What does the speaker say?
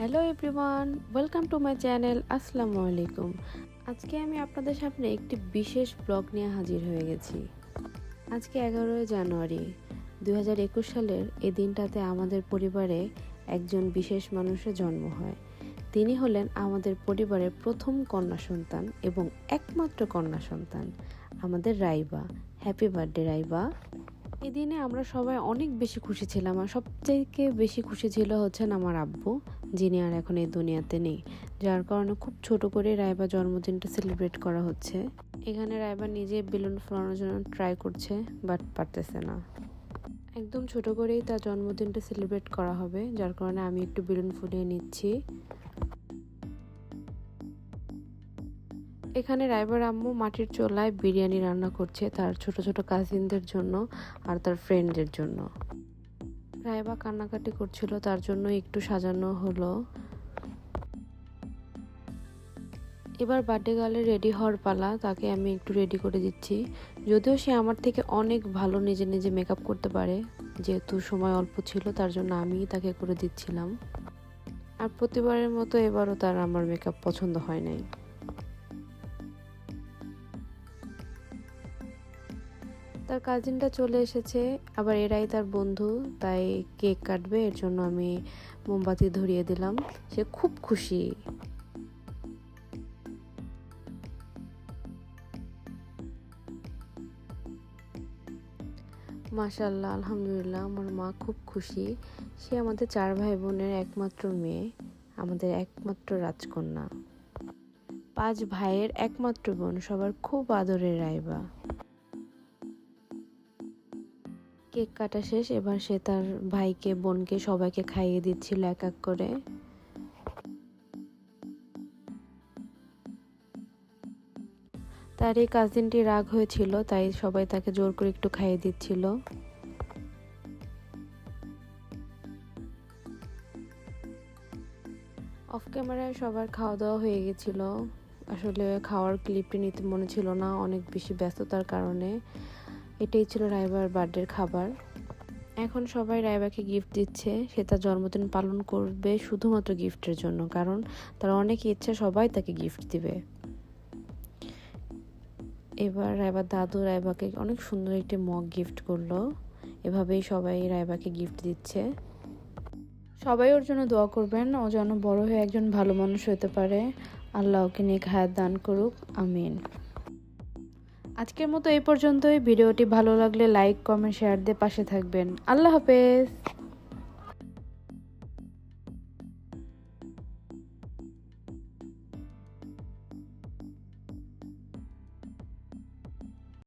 Hello everyone, welcome to my channel, আসসালামু আলাইকুম। আজকে আমি আপনাদের সামনে একটি বিশেষ ব্লগ নিয়ে হাজির হয়ে গেছি। আজকে এগারোই জানুয়ারি দু হাজার একুশ সালের এই দিনটাতে আমাদের পরিবারে একজন বিশেষ মানুষের জন্ম হয়। তিনি হলেন আমাদের পরিবারের প্রথম কন্যা সন্তান এবং একমাত্র কন্যা সন্তান, আমাদের রাইবা। Happy birthday রাইবা। এই দিনে আমরা সবাই অনেক বেশি খুশি ছিলাম আর সবথেকে বেশি খুশি ছিল হচ্ছেন আমার আব্বু, যিনি আর এখন এই দুনিয়াতে নেই। যার কারণে খুব ছোট করে রায়বা জন্মদিনটা সেলিব্রেট করা হচ্ছে। এখানে রায়বা নিজে বেলুন ফোলানোর জন্য ট্রাই করছে বাট পারতেছে না। একদম ছোট করেই তার জন্মদিনটা সেলিব্রেট করা হবে, যার কারণে আমি একটু বেলুন ফুলিয়ে নিচ্ছি। এখানে রাইবার আম্মু মাটির চোলায় বিরিয়ানি রান্না করছে তার ছোট ছোট কাজিনদের জন্য আর তার ফ্রেন্ডদের জন্য। রাইবা কান্নাকাটি করছিল, তার জন্য একটু সাজানো হলো। এবার বার্থডে গার্লে রেডি হওয়ার পালা, তাকে আমি একটু রেডি করে দিচ্ছি। যদিও সে আমার থেকে অনেক ভালো নিজে নিজে মেকআপ করতে পারে, যেহেতু সময় অল্প ছিল, তার জন্য আমিই তাকে করে দিচ্ছিলাম। আর প্রতিবারের মতো এবারও তার আমার মেকআপ পছন্দ হয় নাই। তার কাজিনটা চলে এসেছে, আবার এরাই তার বন্ধু, তাই কেক কাটবে, এর জন্য আমি মোমবাতি ধরিয়ে দিলাম। সে খুব খুশি। মাশাল্লাহ আলহামদুলিল্লাহ, আমার মা খুব খুশি। সে আমাদের চার ভাই বোনের একমাত্র মেয়ে, আমাদের একমাত্র রাজকন্যা। পাঁচ ভাইয়ের একমাত্র বোন, সবার খুব আদরের রাইবা কেক কাটা শেষ, এবার সে তার ভাইকে, বোনকে সবাইকে খাইয়ে দিচ্ছিল এক এক করে। তার এই কাজিনটি রাগ হয়েছিল, তাই সবাই তাকে জোর করে একটু খাইয়ে দিচ্ছিল। অফ ক্যামেরায় সবার খাওয়া দাওয়া হয়ে গেছিল। আসলে খাওয়ার ক্লিপটি নিতে মনে ছিল না, অনেক বেশি ব্যস্ততার কারণে। এটাই ছিল রাইবার বার্থডের খাবার। এখন সবাই রাইবাকে গিফট দিচ্ছে। সে তার জন্মদিন পালন করবে শুধুমাত্র গিফটের জন্য, কারণ তার অনেক ইচ্ছা সবাই তাকে গিফট দিবে। এবার রাইবার দাদু রাইবাকে অনেক সুন্দর একটি মগ গিফট করল। এভাবেই সবাই রাইবাকে গিফট দিচ্ছে। সবাই ওর জন্য দোয়া করবেন, ও যেন বড় হয়ে একজন ভালো মানুষ হতে পারে। আল্লাহ ওকে নিয়ে হায়াত দান করুক, আমিন। আজকের মতো এই পর্যন্তই। ভিডিওটি ভালো লাগলে লাইক কমেন্ট শেয়ার দিয়ে পাশে থাকবেন। আল্লাহ হাফেজ।